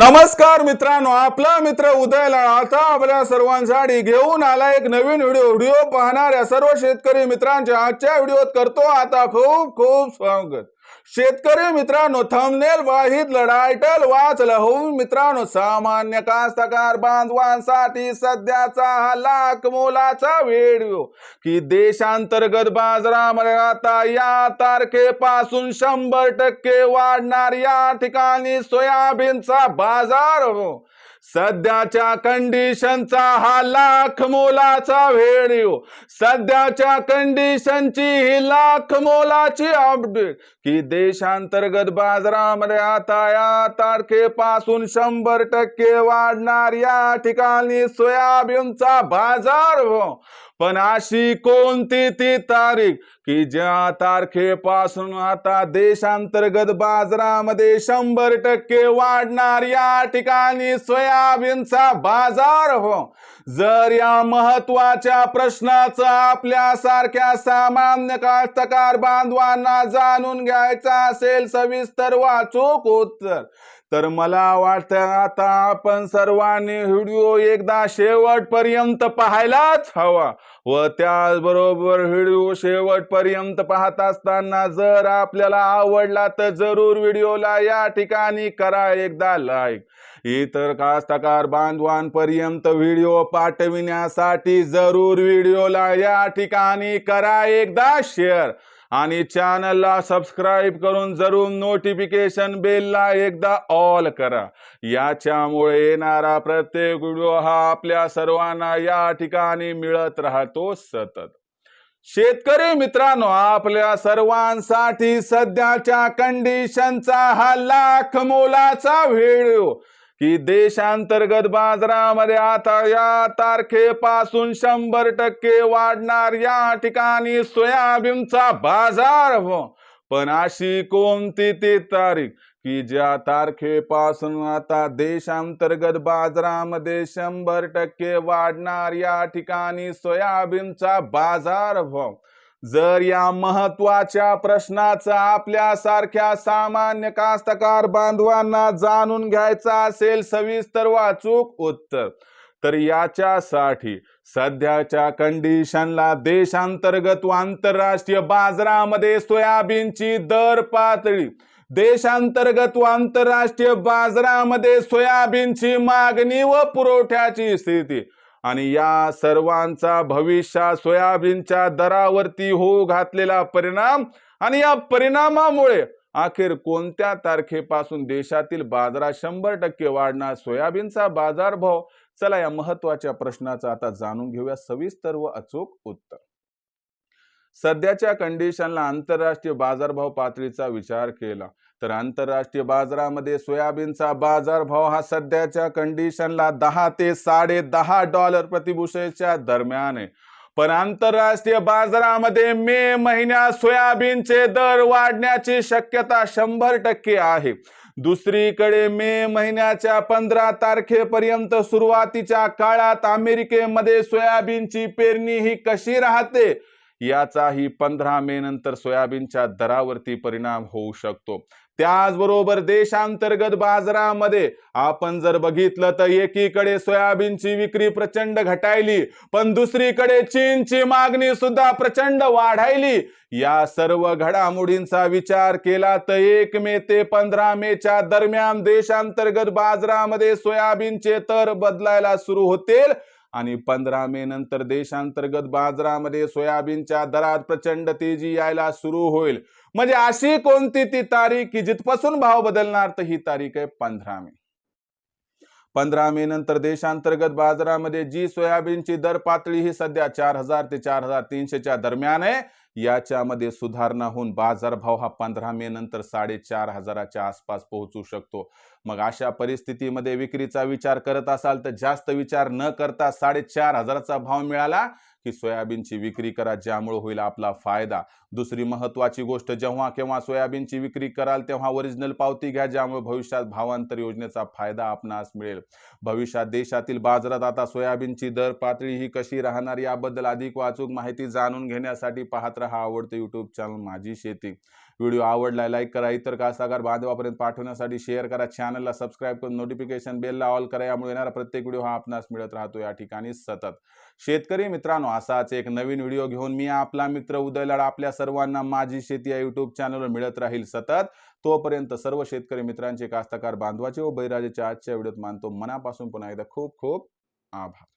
नमस्कार मित्रांनो आपला मित्र उदयला आता आपल्या सर्वांसाठी घेऊन आला एक नवीन व्हिडिओ. व्हिडिओ पाहणाऱ्या सर्व शेतकरी मित्रांच्या आजच्या व्हिडिओत करतो आता खूप खूप स्वागत. शेतकरी मित्रांनो थंबनेल वाहित लढायटल वाचलं होऊन मित्रांनो सामान्य कास्तकार बांधवांसाठी सध्याचा हा लाख मोलाचा व्हिडिओ. की देशांतर्गत बाजारामध्ये आता या तारखेपासून शंभर टक्के वाढणार या ठिकाणी सोयाबीनचा बाजार. हो सध्याच्या कंडिशनचा हा लाख मोलाचा व्हिडिओ सध्याच्या कंडिशनची ही लाख मोलाची अपडेट. की देशांतर्गत बाजारामध्ये आता या तारखेपासून शंभर टक्के वाढणार या ठिकाणी सोयाबीनचा बाजार भाव पण अशी कोणती ती तारीख की ज्या तारखेपासून आता देशांतर्गत बाजारामध्ये शंभर टक्के वाढणार या ठिकाणी सोयाबीनचा बाजार हो. जर या महत्त्वाच्या प्रश्नाचं आपल्या सारख्या सामान्य कास्तकार बांधवांना जाणून घ्यायचा असेल सविस्तर वाचूक उत्तर. तर मला वाटतं आता आपण सर्वांनी व्हिडिओ एकदा शेवटपर्यंत पाहायलाच हवा. व त्याचबरोबर व्हिडिओ शेवटपर्यंत पाहत असताना जर आपल्याला आवडला तर जरूर व्हिडिओला या ठिकाणी करा एकदा लाईक इतर कास्तकार बांधवांपर्यंत व्हिडिओ पाठविण्यासाठी जरूर व्हिडिओला या ठिकाणी करा एकदा शेअर आणि चॅनलला सबस्क्राईब करून जरूर नोटिफिकेशन बेलला एकदा ऑल करा. याच्यामुळे येणारा प्रत्येक व्हिडिओ हा आपल्या सर्वांना या ठिकाणी मिळत राहतो सतत. शेतकरी मित्रांनो आपल्या सर्वांसाठी सध्याच्या कंडिशनचा हा लाख मोलाचा व्हिडिओ की देशांतर्गत बाजारामध्ये आता या तारखेपासून शंभर टक्के वाढणार या ठिकाणी सोयाबीनचा बाजार. हो. पण अशी कोणती ती तारीख की ज्या तारखेपासून आता देशांतर्गत बाजारामध्ये शंभर टक्के वाढणार या ठिकाणी सोयाबीनचा बाजार. भाव जर या महत्त्वाच्या प्रश्नाचं आपल्या सारख्या सामान्य कास्तकार बांधवांना जाणून घ्यायचा असेल सविस्तर वाचूक उत्तर तर याच्यासाठी सध्याच्या कंडिशनला देशांतर्गत व आंतरराष्ट्रीय बाजारामध्ये सोयाबीनची दर पातळी देशांतर्गत व आंतरराष्ट्रीय बाजारामध्ये सोयाबीनची मागणी व पुरवठ्याची स्थिती आणि या सर्वांचा भविष्यात सोयाबीनच्या दरावरती होऊ घातलेला परिणाम आणि या परिणामामुळे अखेर कोणत्या तारखेपासून देशातील बाजारात शंभर टक्के वाढणार सोयाबीनचा बाजारभाव? चला या महत्त्वाच्या प्रश्नाचं आता जाणून घेऊया सविस्तर व अचूक उत्तर. सध्याच्या कंडिशनला आंतरराष्ट्रीय बाजारभाव पातळीचा विचार केला. तर आंतरराष्ट्रीय बाजारामध्ये सोयाबीनचा बाजारभाव हा सध्याच्या कंडिशनला दहा ते साडे दहा डॉलर प्रतिभूषेच्या दरम्यान आहे. पण आंतरराष्ट्रीय बाजारामध्ये मे महिन्यात सोयाबीनचे दर वाढण्याची शक्यता शंभर टक्के आहे. दुसरीकडे मे महिन्याच्या पंधरा तारखेपर्यंत सुरुवातीच्या काळात अमेरिकेमध्ये सोयाबीनची पेरणी ही कशी राहते? याचाही पंधरा मे नंतर सोयाबीनच्या दरावरती परिणाम होऊ शकतो. त्याचबरोबर देशांतर्गत बाजारामध्ये आपण जर बघितलं तर एकीकडे सोयाबीनची विक्री प्रचंड घटायली पण दुसरीकडे चीनची मागणी सुद्धा प्रचंड वाढायली. या सर्व घडामोडींचा विचार केला तर एक मे ते पंधरा मेच्या दरम्यान देशांतर्गत बाजारामध्ये सोयाबीनचे तर बदलायला सुरू होतील. आणि पंधरा मे नंतर देशांतर्गत बाजारामध्ये सोयाबीनच्या दरात प्रचंड तेजी यायला सुरू होईल. म्हणजे अशी कोणती ती तारीख की जिथपासून भाव बदलणार तर ही तारीख आहे पंधरा मे. पंधरा मे नंतर देशांतर्गत बाजारामध्ये जी सोयाबीनची दर पातळी ही सध्या चार हजार ते चार हजार तीनशेच्या दरम्यान आहे. याच्यामध्ये सुधारणा होऊन बाजारभाव हा पंधरा मे नंतर साडेचार हजाराच्या आसपास पोहोचू शकतो. मग अशा परिस्थितीमध्ये विक्रीचा विचार करत असाल तर जास्त विचार न करता साडेचार हजाराचा भाव मिळाला की सोयाबीनची विक्री करा ज्यामुळे होईल आपला फायदा. दुसरी महत्वाची गोष्ट जेव्हा केव्हा सोयाबीनची विक्री कराल तेव्हा ओरिजिनल पावती घ्या ज्यामुळे भविष्यात भावांतर योजनेचा फायदा आपणास मिळेल. भविष्यात देशातील बाजारात आता सोयाबीनची दर पातळी ही कशी राहणार याबद्दल अधिक वाचूक माहिती जाणून घेण्यासाठी पाहत राहा. आवडते युट्यूब चॅनल माझी शेती. व्हिडिओ आवडला लाईक करा. इतर कास्तकार बांधवापर्यंत पाठवण्यासाठी शेअर करा. चॅनलला सबस्क्राईब करून नोटिफिकेशन बेलला ऑल करा. यामुळे येणारा प्रत्येक व्हिडिओ हा आपणास मिळत राहतो. या ठिकाणी सतत. शेतकरी मित्रांनो असाच एक नवीन व्हिडिओ घेऊन मी आपला मित्र उदय लाड आपल्या सर्वांना माझी शेती या युट्यूब चॅनलवर मिळत राहील सतत. तोपर्यंत सर्व शेतकरी मित्रांचे कास्तकार बांधवाचे व बैराजेच्या आजच्या व्हिडिओत मानतो. मनापासून पुन्हा एकदा खूप खूप आभार.